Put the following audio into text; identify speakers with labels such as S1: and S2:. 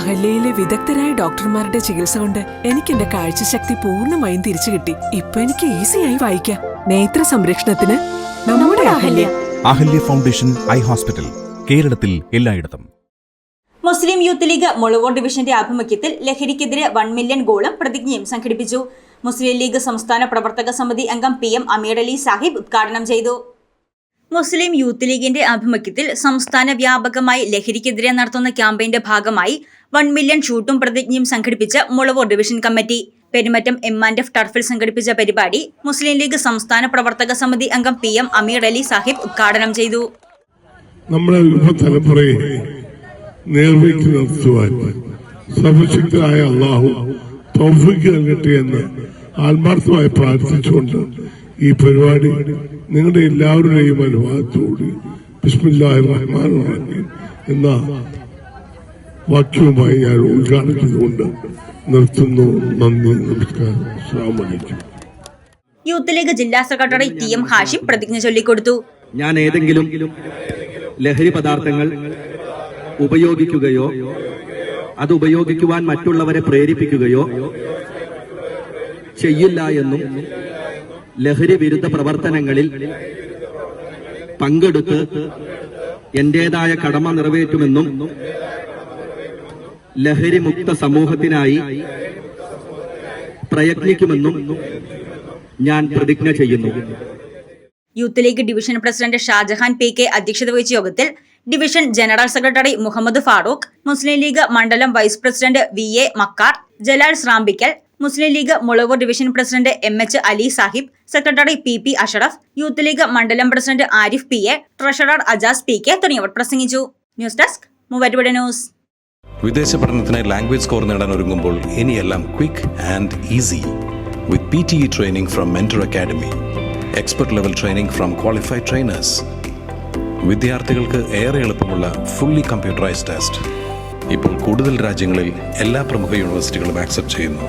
S1: അഹല്യയിലെ വിദഗ്ധരായ ഡോക്ടർമാരുടെ ചികിത്സ കൊണ്ട് എനിക്ക് എന്റെ കാഴ്ചശക്തി പൂർണമായും തിരിച്ചു കിട്ടി. ഇപ്പൊ എനിക്ക് ഈസിയായി വായിക്കാം. നേത്ര സംരക്ഷണത്തിന് നമ്മുടെ Ahalya.
S2: Ahalya foundation eye hospital കേരളത്തിൽ എല്ലായിടത്തും.
S3: മുസ്ലിം യൂത്ത് ലീഗ് മുളവൂർ ഡിവിഷന്റെ ആഭിമുഖ്യത്തിൽ ലഹരിക്കെതിരെ വൺ മില്യൺ ഗോളും പ്രതിജ്ഞയും സംഘടിപ്പിച്ചു. മുസ്ലിം ലീഗ് സംസ്ഥാന പ്രവർത്തക സമിതി അംഗം പി എം അമീർ അലി സാഹിബ് ഉദ്ഘാടനം ചെയ്തു. മുസ്ലിം യൂത്ത് ലീഗിന്റെ ആഭിമുഖ്യത്തിൽ സംസ്ഥാന വ്യാപകമായി ലഹരിക്കെതിരെ നടത്തുന്ന ക്യാമ്പയിന്റെ ഭാഗമായി വൺ മില്യൺ ഷൂട്ടും പ്രതിജ്ഞയും സംഘടിപ്പിച്ച Mulavoor division committee. Perumattam M and F ടർഫിൽ സംഘടിപ്പിച്ച പരിപാടി മുസ്ലിം ലീഗ് സംസ്ഥാന പ്രവർത്തക സമിതി അംഗം പി എം അമീർ അലി സാഹിബ് ഉദ്ഘാടനം ചെയ്തു.
S4: നമ്മുടെ യുവതലമുറയെ സർവശക്തനായ അള്ളാഹു നൽകട്ടെ എന്ന് ആത്മാർത്ഥമായി പ്രാർത്ഥിച്ചുകൊണ്ട് ഈ പരിപാടി നിങ്ങളുടെ എല്ലാവരുടെയും അനുവാദത്തോട് ബിസ്മില്ലാഹി റഹ്മാൻ റഹീം എന്ന വാക്യവുമായി ഞാൻ ഉദ്ഘാടനം നിർത്തുന്നു. നന്ദി നമസ്കാരം.
S3: യൂത്ത് ലീഗ് ജില്ലാ സെക്രട്ടറി ടി എം ഹാഷിം പ്രതിജ്ഞ ചൊല്ലിക്കൊടുത്തു.
S5: ഞാൻ ഏതെങ്കിലും ലഹരി പദാർത്ഥങ്ങൾ ഉപയോഗിക്കുകയോ അത് ഉപയോഗിക്കുവാൻ മറ്റുള്ളവരെ പ്രേരിപ്പിക്കുകയോ ചെയ്യില്ല എന്നും ലഹരി വിരുദ്ധ പ്രവർത്തനങ്ങളിൽ പങ്കെടുത്ത് എന്റേതായ കടമ നിറവേറ്റുമെന്നും ലഹരിമുക്ത സമൂഹത്തിനായി പ്രയത്നിക്കുമെന്നും ഞാൻ പ്രതിജ്ഞ ചെയ്യുന്നു.
S3: Youth League division president Shajahan P K അധ്യക്ഷത വഹിച്ച യോഗത്തിൽ division general secretary Muhammad Farooq Muslim League മണ്ഡലം vice president V A Makkar Jalal Srampikkal Muslim League Mulavoor division president M H Ali Sahib secretary P P Ashraf Youth League മണ്ഡലം president Arif P A treasurer Ajas P K തുടങ്ങിയവർ പ്രസംഗിച്ചു. News desk Muvattupuzha news.
S6: വിദേശ പഠനത്തിന് language score നേടാൻ ഒരുങ്ങുമ്പോൾ ഇനിയെല്ലാം quick and easy with P T E training from Mentor Academy expert level training from qualified trainers. വിദ്യാർത്ഥികൾക്ക് ഏറെ എളുപ്പമുള്ള fully computerised test. ഇപ്പോൾ കൂടുതൽ രാജ്യങ്ങളിൽ എല്ലാ പ്രമുഖ യൂണിവേഴ്സിറ്റികളും ആക്സെപ്റ്റ് ചെയ്യുന്നു.